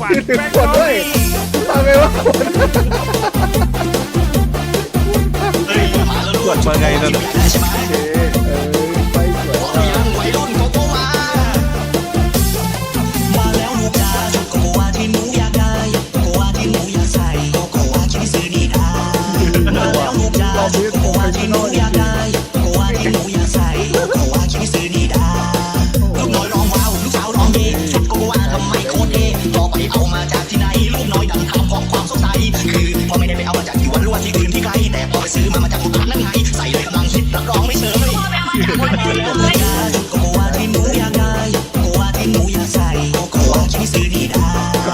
กวาดถึงแป้งขวดด้วยทำไงวะขวดตรวจมาไงนั่นเออไปส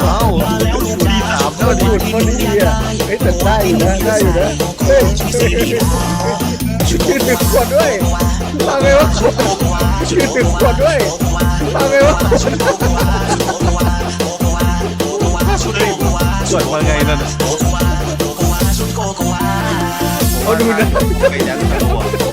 เอ้าดีสามๆถ้าดูดคนดีอะเฮ้ยแต่ได้อยู่นะได้อยู่นะเฮ้ยชื่อถึงขวดด้วยทำไงวะชื่อถึงขวดด้วยทำไงวะตรวจมาไงนั่น เอาดู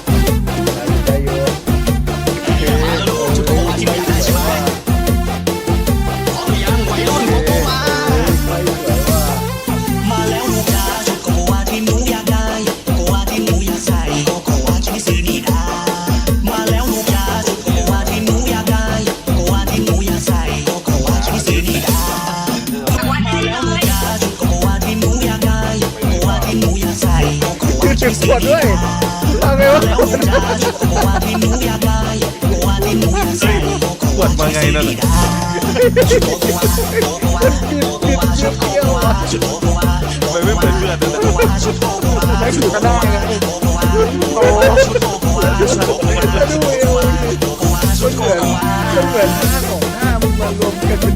ชื่อถึงขวดด้วยทำไงวะตรวจมาไงนั่นปิดปิดเที่ยวอะทำไมไม่เป็นเลือดนั่นน่ะไม่ถูกก็ได้ไงโอ้แล้วดูเอวมันเหมือนมันเหมือนห้าของห้ามันมารวมกันเป็น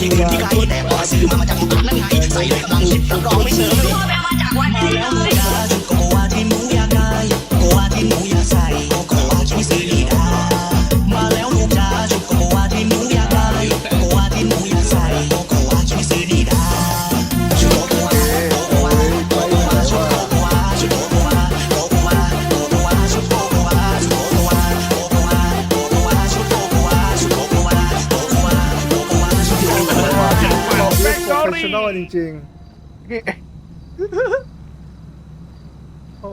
ดูนะไปยันไปหัวบอก กันอลจริงๆ โอ้